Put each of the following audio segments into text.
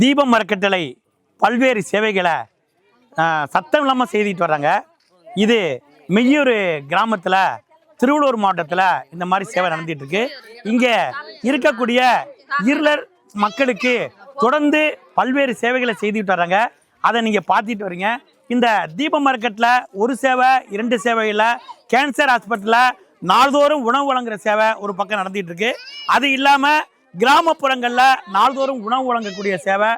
தீபம் மறக்கட்டளை பல்வேறு சேவைகளை சத்தம் இல்லாமல் செய்துட்டு வர்றாங்க. இது மெய்யூர் கிராமத்தில் திருவள்ளூர் மாவட்டத்தில் இந்த மாதிரி சேவை நடந்துட்டு இருக்கு. இங்கே இருக்கக்கூடிய இருளர் மக்களுக்கு தொடர்ந்து பல்வேறு சேவைகளை செய்துட்டு வர்றாங்க. அதை நீங்கள் பார்த்துட்டு வரீங்க. இந்த தீப மார்க்கெட்டில் ஒரு சேவை இரண்டு சேவையில் கேன்சர் ஹாஸ்பிட்டலில் நாள்தோறும் உணவு வழங்குற சேவை ஒரு பக்கம் நடந்துகிட்டு இருக்கு. அது இல்லாமல் கிராமப்புறங்களில் நாள்தோறும் உணவு வழங்கக்கூடிய சேவை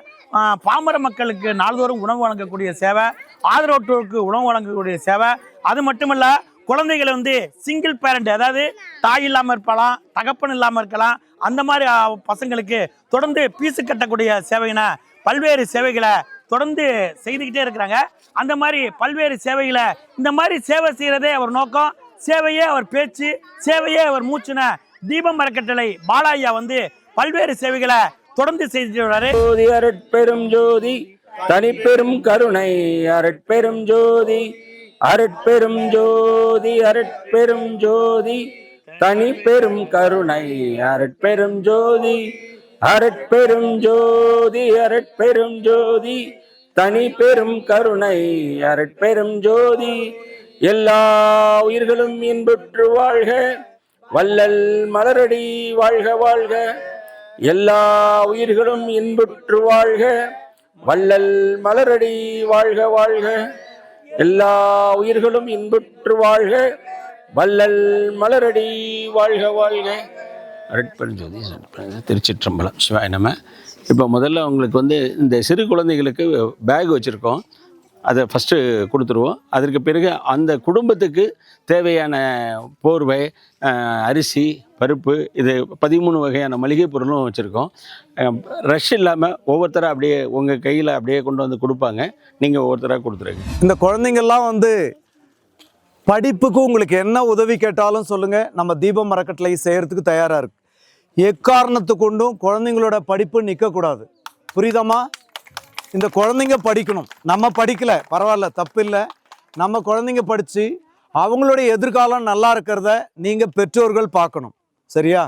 பாமர மக்களுக்கு நாள்தோறும் உணவு வழங்கக்கூடிய சேவை ஆதரவற்றோருக்கு உணவு வழங்கக்கூடிய சேவை. அது மட்டுமல்ல குழந்தைகளை வந்து சிங்கிள் பேரண்ட் அதாவது தாய் இல்லாமல் இருக்கலாம் தகப்பன் இல்லாமல் இருக்கலாம் அந்த மாதிரி பசங்களுக்கு தொடர்ந்து பீஸு கட்டக்கூடிய சேவையின பல்வேறு சேவைகளை தொடர்ந்து செய்துக்கிட்டே இருக்கிறாங்க. அந்த மாதிரி பல்வேறு சேவைகளை இந்த மாதிரி சேவை செய்கிறதே அவர் நோக்கம். சேவையே அவர் பேச்சு சேவையே அவர் மூச்சுன தீபம் அறக்கட்டளை பாலாயா வந்து பல்வேறு சேவைகளை தொடர்ந்து செய்துட்டு வர்றாரு ஜோதி அருட்பெரும் ஜோதி தனிப்பெரும் கருணை அருட்பெரும் ஜோதி அருட்பெரும் ஜோதி அருட்பெரும் ஜோதி தனிப்பெரும் கருணை அருட்பெரும் ஜோதி அருட்பெரும் ஜோதி அருட்பெரும் ஜோதி தனிப்பெரும் கருணை அருட்பெரும் ஜோதி. எல்லா உயிர்களும் இன்புற்று வாழ்க. வள்ளல் மலரடி வாழ்க வாழ்க. எல்லா உயிர்களும் இன்புற்று வாழ்க. வள்ளல் மலரடி வாழ்க வாழ்க. எல்லா உயிர்களும் இன்புற்று வாழ்க. வள்ளல் மலரடி வாழ்க வாழ்க. அருட்பெருஞ்சோதி திருச்சிற்றம்பலம். சிவாய் நம்ம இப்போ முதல்ல உங்களுக்கு வந்து இந்த சிறு குழந்தைகளுக்கு பேக் வச்சுருக்கோம். அதை ஃபஸ்ட்டு கொடுத்துருவோம். அதற்கு பிறகு அந்த குடும்பத்துக்கு தேவையான போர்வை அரிசி பருப்பு இது பதிமூணு வகையான மளிகை பொருளும் வச்சுருக்கோம். ரஷ் இல்லாமல் ஒவ்வொருத்தராக அப்படியே உங்கள் கையில் அப்படியே கொண்டு வந்து கொடுப்பாங்க. நீங்கள் ஒவ்வொருத்தராக கொடுத்துருங்க. இந்த குழந்தைங்கள்லாம் வந்து படிப்புக்கு உங்களுக்கு என்ன உதவி கேட்டாலும் சொல்லுங்கள் நம்ம தீபம் மரக்கட்டளை செய்கிறதுக்கு தயாராக இருக்குது எக்காரணத்து கொண்டும் குழந்தைங்களோட படிப்பு நிற்கக்கூடாது புரியுதாம்மா? இந்த குழந்தைங்க படிக்கணும். நம்ம படிக்கல. பரவாயில்ல தப்பு இல்லை நம்ம குழந்தைங்க படித்து அவங்களுடைய எதிர்காலம் நல்லா இருக்கிறத நீங்கள் பெற்றோர்கள் பார்க்கணும். சரியா?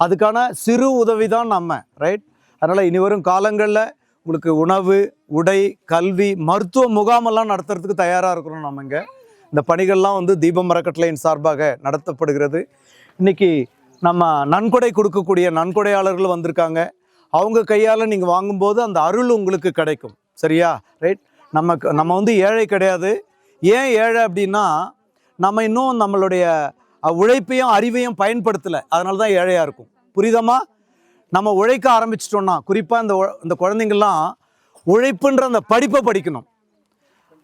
அதுக்கான சிறு உதவி தான் நம்ம ரைட் அதனால் இனி வரும் காலங்களில் உங்களுக்கு உணவு உடை கல்வி மருத்துவ முகாமெல்லாம் நடத்துறதுக்கு தயாராக இருக்கிறோம் நம்ம இங்கே. இந்த பணிகள்லாம் வந்து தீபம் மரக்கட்டளையின் சார்பாக நடத்தப்படுகிறது. இன்னைக்கு நம்ம நன்கொடை கொடுக்கக்கூடிய நன்கொடையாளர்கள் வந்திருக்காங்க. அவங்க கையால் நீங்கள் வாங்கும்போது அந்த அருள் உங்களுக்கு கிடைக்கும். சரியா? ரைட் நமக்கு நம்ம வந்து ஏழை கிடையாது. ஏன் ஏழை அப்படின்னா நம்ம இன்னும் நம்மளுடைய உழைப்பையும் அறிவையும் பயன்படுத்தலை. அதனால தான் ஏழையாக இருக்கும். புரியுதாம்மா? நம்ம உழைக்க ஆரம்பிச்சிட்டோம்னா குறிப்பாக இந்த இந்த குழந்தைங்கள்லாம் உழைப்புன்ற அந்த படிப்பை படிக்கணும்.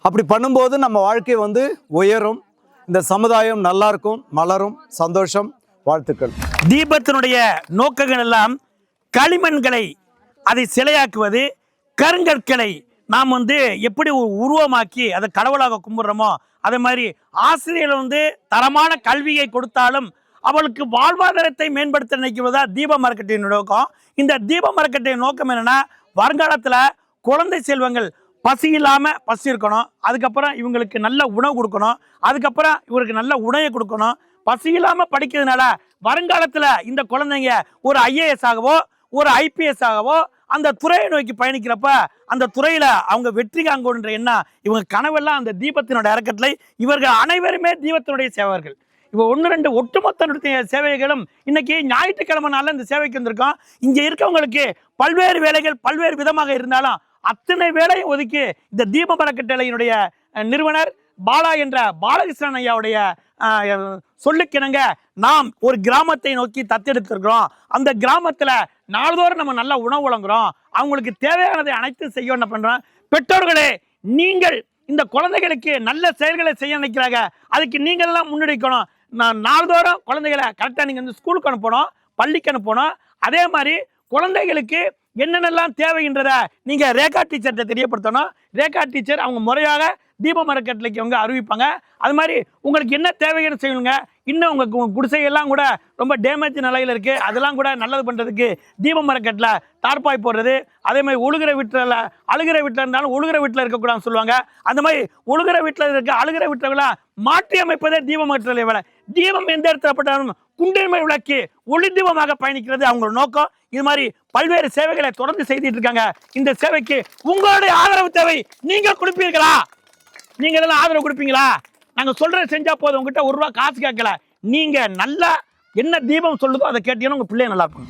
அப்படி பண்ணும்போது நம்ம வாழ்க்கை வந்து உயரும். இந்த சமுதாயம் நல்லாயிருக்கும் மலரும். சந்தோஷம். வாழ்த்துக்கள். தீபத்தினுடைய நோக்கங்கள் எல்லாம் களிமண்களை அதை சிலையாக்குவது கருங்கற்களை நாம் வந்து எப்படி உருவமாக்கி அதை கடவுளாக கும்பிட்றோமோ அதே மாதிரி ஆசிரியர் வந்து தரமான கல்வியை கொடுத்தாலும் அவளுக்கு வாழ்வாதாரத்தை மேம்படுத்த நினைக்கிறதா தீப மார்க்கெட்டின் நோக்கம். இந்த தீப மார்க்கெட்டின் நோக்கம் என்னென்னா வருங்காலத்தில் குழந்தை செல்வங்கள் பசி இல்லாமல் பசி இருக்கணும். அதுக்கப்புறம் இவங்களுக்கு நல்ல உணவு கொடுக்கணும். அதுக்கப்புறம் இவருக்கு நல்ல உணவை கொடுக்கணும். பசி இல்லாமல் படிக்கிறதுனால வருங்காலத்தில் இந்த குழந்தைங்க ஒரு ஐஏஎஸ் ஆகவோ ஒரு ஐபிஎஸ் ஆகவோ அந்த துறையை நோக்கி பயணிக்கிறப்ப அந்த துறையில் அவங்க வெற்றி காண்கோன்ற எண்ணம் இவங்க கனவெல்லாம் அந்த தீபத்தினோட இறக்கட்டளை இவர்கள் அனைவருமே தீபத்தினுடைய சேவர்கள் இப்போ ஒன்று ரெண்டு ஒட்டுமொத்த சேவைகளும் இன்னைக்கு ஞாயிற்றுக்கிழமை நாளில் இந்த சேவைக்கு வந்திருக்கோம். இங்கே இருக்கவங்களுக்கு பல்வேறு வேலைகள் பல்வேறு விதமாக இருந்தாலும் அத்தனை வேலையும் ஒதுக்கி இந்த தீப மரக்கட்டளையினுடைய நிறுவனர் பாலா என்ற பாலகிருஷ்ணன் ஐயாவுடைய சொல்லுக்கிணங்க நாம் ஒரு கிராமத்தை நோக்கி தத்தெடுத்திருக்கிறோம். அந்த கிராமத்தில் நாள்தோறும் நம்ம நல்ல உணவு வழங்குறோம். அவங்களுக்கு தேவையானதை அனைத்தும் செய்ய என்ன பண்ணுறோம் பெற்றோர்களே நீங்கள் இந்த குழந்தைகளுக்கு நல்ல செயல்களை செய்ய நினைக்கிறாங்க. அதுக்கு நீங்கள் முன்னெடுக்கணும். நான் நாள்தோறும் குழந்தைகளை கரெக்டாக நீங்கள் வந்து ஸ்கூலுக்கு அனுப்பணும் பள்ளிக்கு அனுப்பணும். அதே மாதிரி குழந்தைகளுக்கு என்னென்னலாம் தேவைன்றத நீங்கள் ரேகா டீச்சர்கிட்ட தெரியப்படுத்தணும். ரேகா டீச்சர் அவங்க முறையாக தீப மரக்கட்டளைக்கு அவங்க அறிவிப்பாங்க. அது மாதிரி உங்களுக்கு என்ன தேவைன்னு செய்யணுங்க இன்னும் உங்கள் கு- குடிசையெல்லாம் கூட ரொம்ப டேமேஜ் நிலையில் இருக்குது அதெல்லாம் கூட நல்லது பண்ணுறதுக்கு தீப மரக்கட்டில் தார்பாய் போடுறது அதே மாதிரி ஒழுகிற வீட்டில் அழுகிற வீட்டில் இருந்தாலும் ஒழுகிற வீட்டில் இருக்கக்கூடாதுன்னு சொல்லுவாங்க. அந்த மாதிரி ஒழுகிற வீட்டில் இருக்க அழுகிற வீட்டில் மாற்றி அமைப்பதே தீபம் மரத்தில் வேலை. தீபம் எந்த இடத்துல பட்டாலும் குண்டின்மை விளக்கு ஒளி தீபமாக பயணிக்கிறது அவங்களோட நோக்கம். இது மாதிரி பல்வேறு சேவைகளை தொடர்ந்து செய்துட்டு இருக்காங்க. இந்த சேவைக்கு உங்களுடைய ஆதரவு தேவை. நீங்கள் கொடுப்பீர்களா? நீங்கள் எல்லாம் ஆதரவு கொடுப்பீங்களா? நாங்க சொல்றதை செஞ்சா போதும். உங்ககிட்ட ஒரு ரூபா காசு கேட்கல. நீங்க நல்லா என்ன தீபம் சொல்லுதோ அதை கேட்டீங்கன்னா உங்க பிள்ளைய நல்லா இருக்கும்.